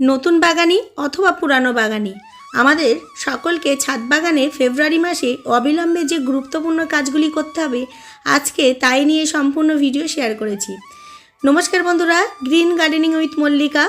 নতুন বাগানি অথবা পুরানো বাগানি আমাদের সকলকে ছাদ বাগানের ফেব্রুয়ারি মাসে অবিলম্বে যে গুরুত্বপূর্ণ কাজগুলি করতে হবে, আজকে তাই নিয়ে সম্পূর্ণ ভিডিও শেয়ার করেছি। নমস্কার বন্ধুরা, গ্রিন গার্ডেনিং উইথ মল্লিকা।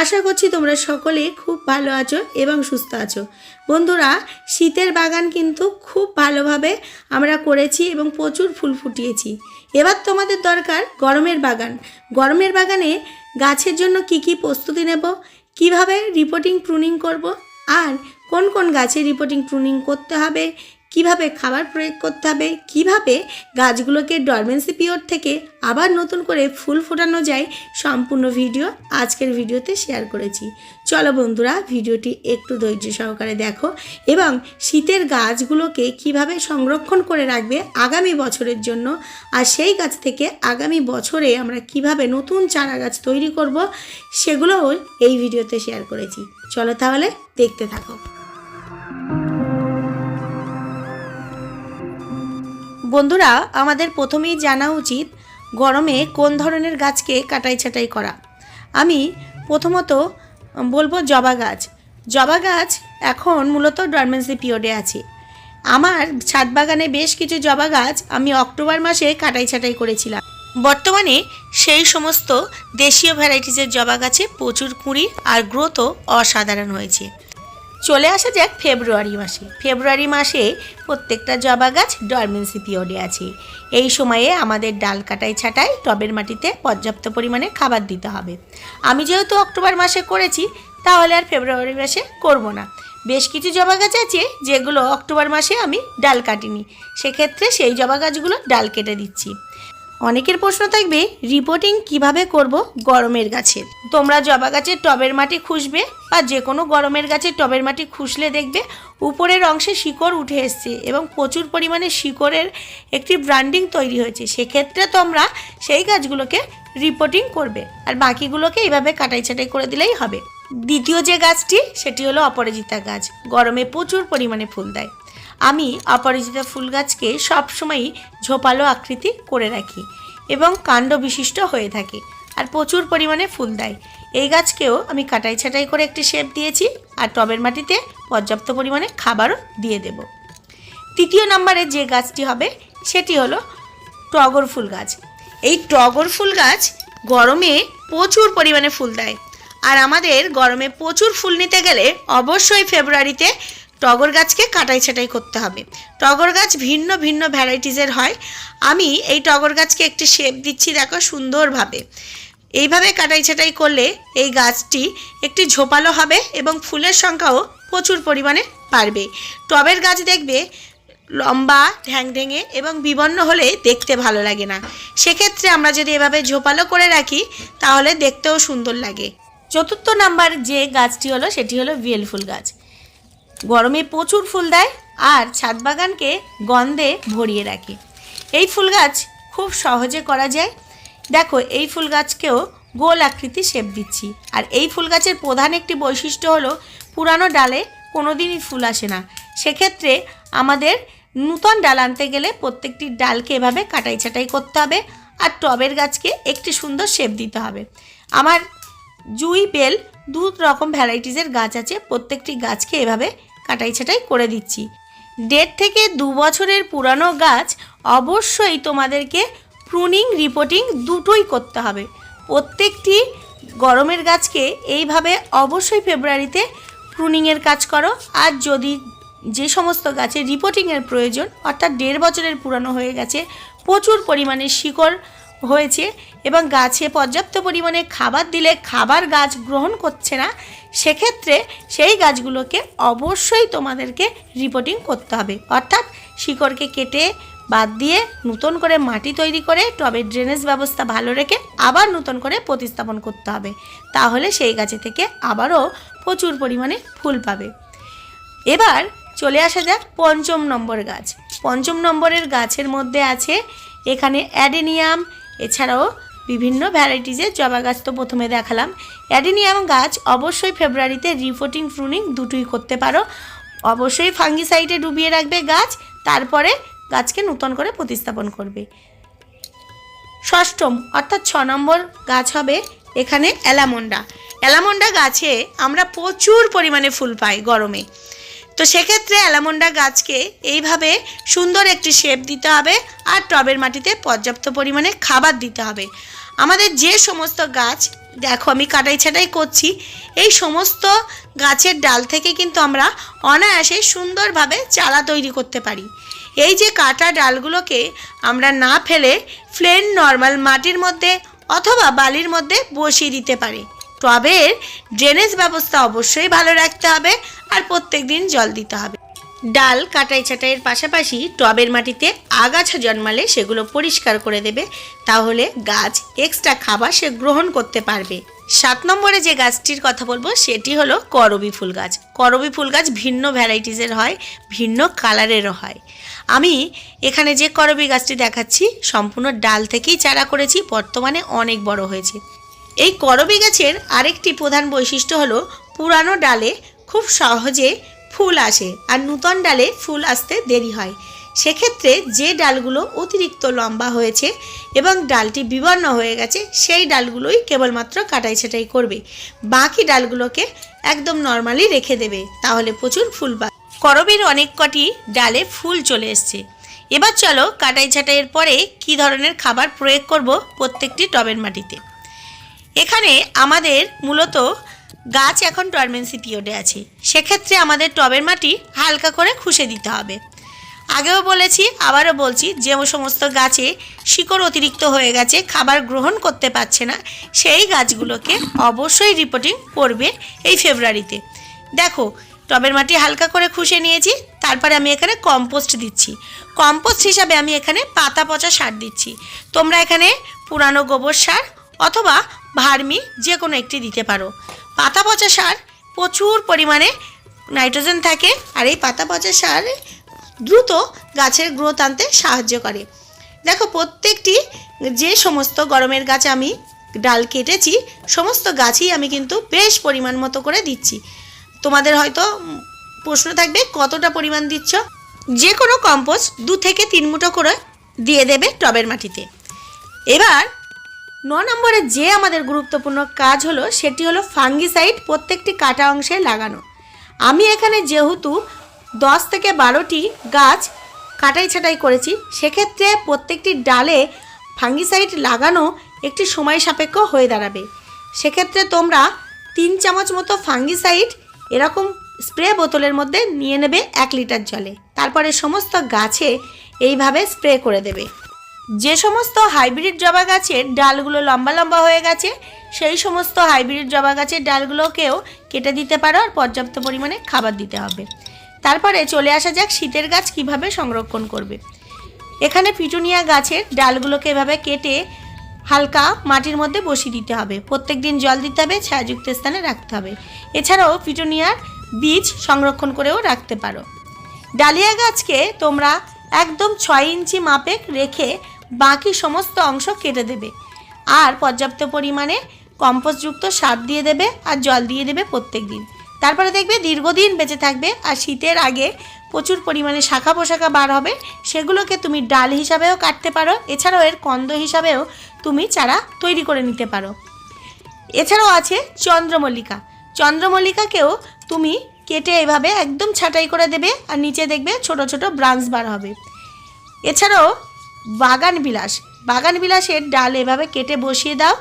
আশা করছি তোমরা সকলে খুব ভালো আছো এবং সুস্থ আছো। বন্ধুরা, শীতের বাগান কিন্তু খুব ভালোভাবে আমরা করেছি এবং প্রচুর ফুল ফুটিয়েছি। এবার তোমাদের দরকার গরমের বাগান। গরমের বাগানে গাছের জন্য কি কি প্রস্তুতি নেব? কীভাবে রিপোর্টিং প্রুনিং করব? আর কোন কোন গাছে রিপোর্টিং প্রুনিং করতে হবে? কীভাবে খাবার প্রয়োগ করতে হবে, কীভাবে গাছগুলোকে ডরমেন্সি পিরিয়ড থেকে আবার নতুন করে ফুল ফোটানো যায়, সম্পূর্ণ ভিডিও আজকের ভিডিওতে শেয়ার করেছি। চলো বন্ধুরা ভিডিওটি একটু ধৈর্য সহকারে দেখো এবং শীতের গাছগুলোকে কীভাবে সংরক্ষণ করে রাখবে আগামী বছরের জন্য আর সেই গাছ থেকে আগামী বছরে আমরা কীভাবে নতুন চারা গাছ তৈরি করব, সেগুলোও এই ভিডিওতে শেয়ার করেছি। চলো তাহলে দেখতে থাকো। বন্ধুরা, আমাদের প্রথমেই জানা উচিত গরমে কোন ধরনের গাছকে কাটাই ছাটাই করা। আমি প্রথমত বলব জবা গাছ। জবা গাছ এখন মূলত ডরমেন্সি পিরিয়ডে আছে। আমার ছাদ বাগানে বেশ কিছু জবা গাছ আমি অক্টোবর মাসে কাটাই ছাটাই করেছিলাম। বর্তমানে সেই সমস্ত দেশীয় ভ্যারাইটিসের জবা গাছে প্রচুর কুঁড়ি আর গ্রোথও অসাধারণ হয়েছে। চলে আসা যাক ফেব্রুয়ারি মাসে। ফেব্রুয়ারি মাসে প্রত্যেকটা জবা গাছ ডরমেন্সি পিরিয়ডে আছে। এই সময়ে আমাদের ডাল কাটাই ছাটাই টবের মাটিতে পর্যাপ্ত পরিমাণে খাবার দিতে হবে। আমি যেহেতু অক্টোবর মাসে করেছি, তাহলে আর ফেব্রুয়ারি মাসে করব না। বেশ কিছু জবা গাছ আছে যেগুলো অক্টোবর মাসে আমি ডাল কাটিনি। সেক্ষেত্রে সেই জবা গাছগুলো ডাল কেটে দিচ্ছি। অনেকের প্রশ্ন থাকবে রিপোর্টিং কীভাবে করব গরমের গাছের তোমরা জবা গাছের টবের মাটি খুঁজবে বা যে কোনো গরমের গাছের টবের মাটি খুঁজলে দেখবে উপরের অংশে শিকড় উঠে এসছে এবং প্রচুর পরিমাণে শিকড়ের একটি ব্র্যান্ডিং তৈরি হয়েছে। সেক্ষেত্রে তোমরা সেই গাছগুলোকে রিপোর্টিং করবে আর বাকিগুলোকে এইভাবে কাটাই ছাটাই করে দিলেই হবে। দ্বিতীয় যে গাছটি, সেটি হলো অপরাজিতা গাছ। গরমে প্রচুর পরিমাণে ফুল দেয়। আমি অপরাজিতা ফুল গাছকে সবসময়ই ঝোপালো আকৃতি করে রাখি এবং কাণ্ড বিশিষ্ট হয়ে থাকে আর প্রচুর পরিমাণে ফুল দেয়। এই গাছকেও আমি কাটাই ছাটাই করে একটি শেপ দিয়েছি আর টবের মাটিতে পর্যাপ্ত পরিমাণে খাবারও দিয়ে দেব। তৃতীয় নম্বরে যে গাছটি হবে সেটি হলো টগর ফুল গাছ এই টগর ফুল গাছ গরমে প্রচুর পরিমাণে ফুল দেয়। আর আমাদের গরমে প্রচুর ফুল নিতে গেলে অবশ্যই ফেব্রুয়ারিতে টগর গাছকে কাটাই ছাটাই করতে হবে। টগর গাছ ভিন্ন ভিন্ন ভ্যারাইটিসের হয়। আমি এই টগর গাছকে একটি শেপ দিচ্ছি, দেখো, সুন্দরভাবে। এইভাবে কাটাই ছাটাই করলে এই গাছটি একটি ঝোপালো হবে এবং ফুলের সংখ্যাও প্রচুর পরিমাণে বাড়বে। টবের গাছ দেখবে লম্বা ঢ্যাং ঢেঙে এবং বিবন্ন হলে দেখতে ভালো লাগে না। সেক্ষেত্রে আমরা যদি এভাবে ঝোপালো করে রাখি, তাহলে দেখতেও সুন্দর লাগে। চতুর্থ নাম্বার যে গাছটি হলো, সেটি হলো বিয়েল ফুল গাছ। গরমে প্রচুর ফুল দেয় আর ছাদ বাগানকে গন্ধে ভরিয়ে রাখে। এই ফুল গাছ খুব সহজে করা যায়। দেখো, এই ফুল গাছকেও গোল আকৃতি শেপ দিচ্ছি। আর এই ফুল গাছের প্রধান একটি বৈশিষ্ট্য হলো, পুরানো ডালে কোনোদিনই ফুল আসে না। সেক্ষেত্রে আমাদের নূতন ডাল আনতে গেলে প্রত্যেকটি ডালকে এভাবে কাটাই ছাটাই করতে হবে আর টবের গাছকে একটি সুন্দর শেপ দিতে হবে। আমার জুই বেল দু রকম ভ্যারাইটিসের গাছ আছে। প্রত্যেকটি গাছকে এভাবে কাটাই ছাটাই করে দিচ্ছি। দেড় থেকে দু বছরের পুরানো গাছ অবশ্যই তোমাদেরকে প্রুনিং রিপোর্টিং দুটোই করতে হবে। প্রত্যেকটি গরমের গাছকে এইভাবে অবশ্যই ফেব্রুয়ারিতে প্রুনিংয়ের কাজ করো। আর যদি যে সমস্ত গাছে রিপোর্টিংয়ের প্রয়োজন, অর্থাৎ দেড় বছরের পুরানো হয়ে গেছে, প্রচুর পরিমাণে শিকড় হয়েছে এবং গাছে পর্যাপ্ত পরিমাণে খাবার দিলে খাবার গাছ গ্রহণ করছে না সেক্ষেত্রে সেই গাছগুলোকে অবশ্যই তোমাদেরকে রিপোর্টিং করতে হবে। অর্থাৎ শিকড়কে কেটে বাদ দিয়ে নতুন করে মাটি তৈরি করে টবে ড্রেনেজ ব্যবস্থা ভালো রেখে আবার নতুন করে প্রতিস্থাপন করতে হবে। তাহলে সেই গাছে থেকে আবারও প্রচুর পরিমাণে ফুল পাবে। এবার চলে আসা যাক পঞ্চম নম্বর গাছ। পঞ্চম নম্বরের গাছের মধ্যে আছে এখানে অ্যাডেনিয়াম, এছাড়াও বিভিন্ন ভ্যারাইটিজের জবা গাছ তো প্রথমে দেখালাম। অ্যাডিনিয়াম গাছ অবশ্যই ফেব্রুয়ারিতে রিপোর্টিং প্রুনিং দুটোই করতে পারো। অবশ্যই ফাঙ্গিসাইডে ডুবিয়ে রাখবে গাছ, তারপরে গাছকে নূতন করে প্রতিস্থাপন করবে। ষষ্ঠম, অর্থাৎ ছ নম্বর গাছ হবে এখানে অ্যালামন্ডা। অ্যালামন্ডা গাছে আমরা প্রচুর পরিমাণে ফুল পাই গরমে। তো সেক্ষেত্রে অ্যালামন্ডা গাছকে এইভাবে সুন্দর একটি শেপ দিতে হবে আর টবের মাটিতে পর্যাপ্ত পরিমাণে খাবার দিতে হবে। আমাদের যে সমস্ত গাছ, দেখো আমি কাটাই ছাটাই করছি, এই সমস্ত গাছের ডাল থেকে কিন্তু আমরা অনায়াসে সুন্দরভাবে চারা তৈরি করতে পারি। এই যে কাটা ডালগুলোকে আমরা না ফেলে প্লেন নর্মাল মাটির মধ্যে অথবা বালির মধ্যে বসিয়ে দিতে পারি। টবের ড্রেনেজ ব্যবস্থা অবশ্যই ভালো রাখতে হবে আর প্রত্যেক দিন জল দিতে হবে। ডাল কাটাই ছাটাইয়ের পাশাপাশি টবের মাটিতে আগাছা জন্মালে সেগুলো পরিষ্কার করে দেবে। তাহলে গাছ এক্সট্রা খাবার সে গ্রহণ করতে পারবে। সাত নম্বরে যে গাছটির কথা বলব, সেটি হলো করবি ফুল গাছ। করবি ফুল গাছ ভিন্ন ভ্যারাইটিসের হয়, ভিন্ন কালারেরও হয়। আমি এখানে যে করবি গাছটি দেখাচ্ছি, সম্পূর্ণ ডাল থেকেই চারা করেছি, বর্তমানে অনেক বড় হয়েছে। এই করবি গাছের আরেকটি প্রধান বৈশিষ্ট্য হলো পুরানো ডালে খুব সহজে ফুল আসে আর নূতন ডালে ফুল আসতে দেরি হয়। সেক্ষেত্রে যে ডালগুলো অতিরিক্ত লম্বা হয়েছে এবং ডালটি বিবর্ণ হয়ে গেছে, সেই ডালগুলোই কেবলমাত্র কাটাই ছাটাই করবে। বাকি ডালগুলোকে একদম নর্মালি রেখে দেবে, তাহলে প্রচুর ফুল পাবে করবির অনেক কটি ডালে ফুল চলে এসছে। এবার চলো কাটাই ছাটাইয়ের পরে কী ধরনের খাবার প্রয়োগ করব প্রত্যেকটি টবের মাটিতে। এখানে আমাদের মূলত গাছ এখন টর্মেন্সি পিরিয়ডে আছে। সেক্ষেত্রে আমাদের টবের মাটি হালকা করে খুশে দিতে হবে। আগেও বলেছি, আবারও বলছি, যে সমস্ত গাছে শিকড় অতিরিক্ত হয়ে গেছে, খাবার গ্রহণ করতে পারছে না, সেই গাছগুলোকে অবশ্যই রিপোর্টিং করবে এই ফেব্রুয়ারিতে দেখো, টবের মাটি হালকা করে খুশে নিয়েছি, তারপরে আমি এখানে কম্পোস্ট দিচ্ছি। কম্পোস্ট হিসাবে আমি এখানে পাতা পচা সার দিচ্ছি। তোমরা এখানে পুরানো গোবর সার অথবা ভার্মি যে কোনো একটি দিতে পারো। পাতা পচা সার প্রচুর পরিমাণে নাইট্রোজেন থাকে আর এই পাতা পচা সার দ্রুত গাছের গ্রোথ আনতে সাহায্য করে। দেখো, প্রত্যেকটি যে সমস্ত গরমের গাছ আমি ডাল কেটেছি, সমস্ত গাছই আমি কিন্তু বেশ পরিমাণ মতো করে দিচ্ছি। তোমাদের হয়তো প্রশ্ন থাকবে, কতটা পরিমাণ দিচ্ছ? যে কোনো কম্পোস্ট দু থেকে তিন মুঠো করে দিয়ে দেবে টবের মাটিতে। এবার ন নম্বরে যে আমাদের গুরুত্বপূর্ণ কাজ হলো, সেটি হলো ফাঙ্গিসাইড প্রত্যেকটি কাটা অংশে লাগানো। আমি এখানে যেহেতু দশ থেকে বারোটি গাছ কাটাই ছাটাই করেছি, সেক্ষেত্রে প্রত্যেকটি ডালে ফাঙ্গিসাইড লাগানো একটি সময় সাপেক্ষ হয়ে দাঁড়াবে। সেক্ষেত্রে তোমরা তিন চামচ মতো ফাঙ্গিসাইড এরকম স্প্রে বোতলের মধ্যে নিয়ে নেবে এক লিটার জলে। তারপরে সমস্ত গাছে এইভাবে স্প্রে করে দেবে। যে সমস্ত হাইব্রিড জবা গাছের ডালগুলো লম্বা লম্বা হয়ে গেছে, সেই সমস্ত হাইব্রিড জবা গাছের ডালগুলোকেও কেটে দিতে পারো আর পর্যাপ্ত পরিমাণে খাবার দিতে হবে। তারপরে চলে আসা যাক শীতের গাছ কীভাবে সংরক্ষণ করবে। এখানে পিটুনিয়া গাছের ডালগুলোকে এভাবে কেটে হালকা মাটির মধ্যে বসিয়ে দিতে হবে। প্রত্যেক দিন জল দিতে হবে, ছায়াযুক্ত স্থানে রাখতে হবে। এছাড়াও পিটুনিয়ার বীজ সংরক্ষণ করেও রাখতে পারো। ডালিয়া গাছকে তোমরা একদম ছয় ইঞ্চি মাপে রেখে বাকি সমস্ত অংশ কেটে দেবে। আর পর্যাপ্ত পরিমাণে কম্পোস্টযুক্ত সার দিয়ে দেবে আর জল দিয়ে দেবে প্রত্যেক দিন তারপরে দেখবে দীর্ঘদিন বেঁচে থাকবে আর শীতের আগে প্রচুর পরিমাণে শাখা পোশাখা বার হবে, সেগুলোকে তুমি ডাল হিসাবেও কাটতে পারো। এছাড়াও এর কন্দ হিসাবেও তুমি চারা তৈরি করে নিতে পারো। এছাড়াও আছে চন্দ্রমল্লিকা। চন্দ্রমল্লিকাকেও তুমি কেটে এভাবে একদম ছাঁটাই করে দেবে আর নিচে দেখবে ছোট ছোট ব্রাঞ্চ বার হবে। এছাড়াও বাগান বিলাস। বাগান বিলাসের ডাল এভাবে কেটে বসিয়ে দাও।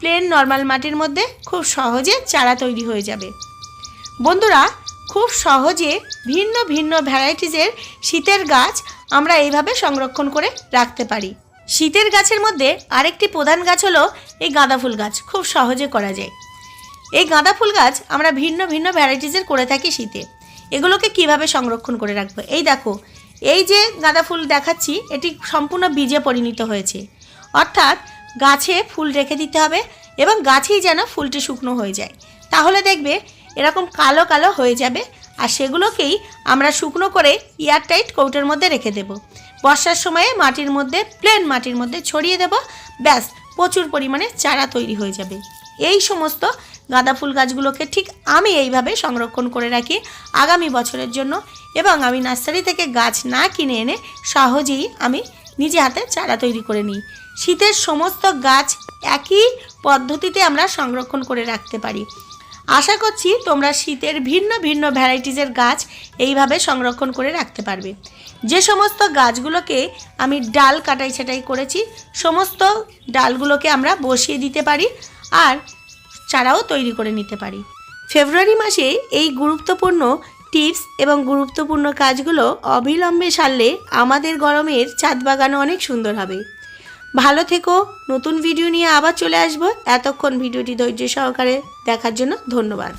প্লেন নর্মাল মাটির মধ্যে খুব সহজে চারা তৈরি হয়ে যাবে। বন্ধুরা, খুব সহজে ভিন্ন ভিন্ন ভ্যারাইটিজের শীতের গাছ আমরা এইভাবে সংরক্ষণ করে রাখতে পারি। শীতের গাছের মধ্যে আরেকটি প্রধান গাছ হলো এই গাঁদা ফুল গাছ। খুব সহজে করা যায়। এই গাঁদা ফুল গাছ আমরা ভিন্ন ভিন্ন ভ্যারাইটিজের করে থাকি শীতে। এগুলোকে কীভাবে সংরক্ষণ করে রাখব? এই দেখো এই যে গাঁদা ফুল দেখাচ্ছি, এটি সম্পূর্ণ বীজে পরিণত হয়েছে। অর্থাৎ গাছে ফুল রেখে দিতে হবে এবং গাছেই যেন ফুলটি শুকনো হয়ে যায়। তাহলে দেখবে এরকম কালো কালো হয়ে যাবে আর সেগুলোকেই আমরা শুকনো করে এয়ারটাইট কৌটোর মধ্যে রেখে দেব। বর্ষার সময়ে মাটির মধ্যে, প্লেন মাটির মধ্যে ছড়িয়ে দেব। ব্যাস, প্রচুর পরিমাণে চারা তৈরি হয়ে যাবে। এই সমস্ত গাঁদা ফুল গাছগুলোকে ঠিক আমি এইভাবে সংরক্ষণ করে রাখি আগামী বছরের জন্য এবং আমি নার্সারি থেকে গাছ না কিনে এনে সহজেই আমি নিজে হাতে চারা তৈরি করে নিই। শীতের সমস্ত গাছ একই পদ্ধতিতে আমরা সংরক্ষণ করে রাখতে পারি। আশা করছি তোমরা শীতের ভিন্ন ভিন্ন ভ্যারাইটিজের গাছ এইভাবে সংরক্ষণ করে রাখতে পারবে। যে সমস্ত গাছগুলোকে আমি ডাল কাটাই ছাটাই করেছি, সমস্ত ডালগুলোকে আমরা বসিয়ে দিতে পারি। আর চারাও তৈরি করে নিতে পারি। ফেব্রুয়ারি মাসে এই গুরুত্বপূর্ণ টিপস এবং গুরুত্বপূর্ণ কাজগুলো অবিলম্বে সারলে আমাদের গরমের ছাদ বাগানও অনেক সুন্দর হবে। ভালো থেকো, নতুন ভিডিও নিয়ে আবার চলে আসব। এতক্ষণ ভিডিওটি ধৈর্য সহকারে দেখার জন্য ধন্যবাদ।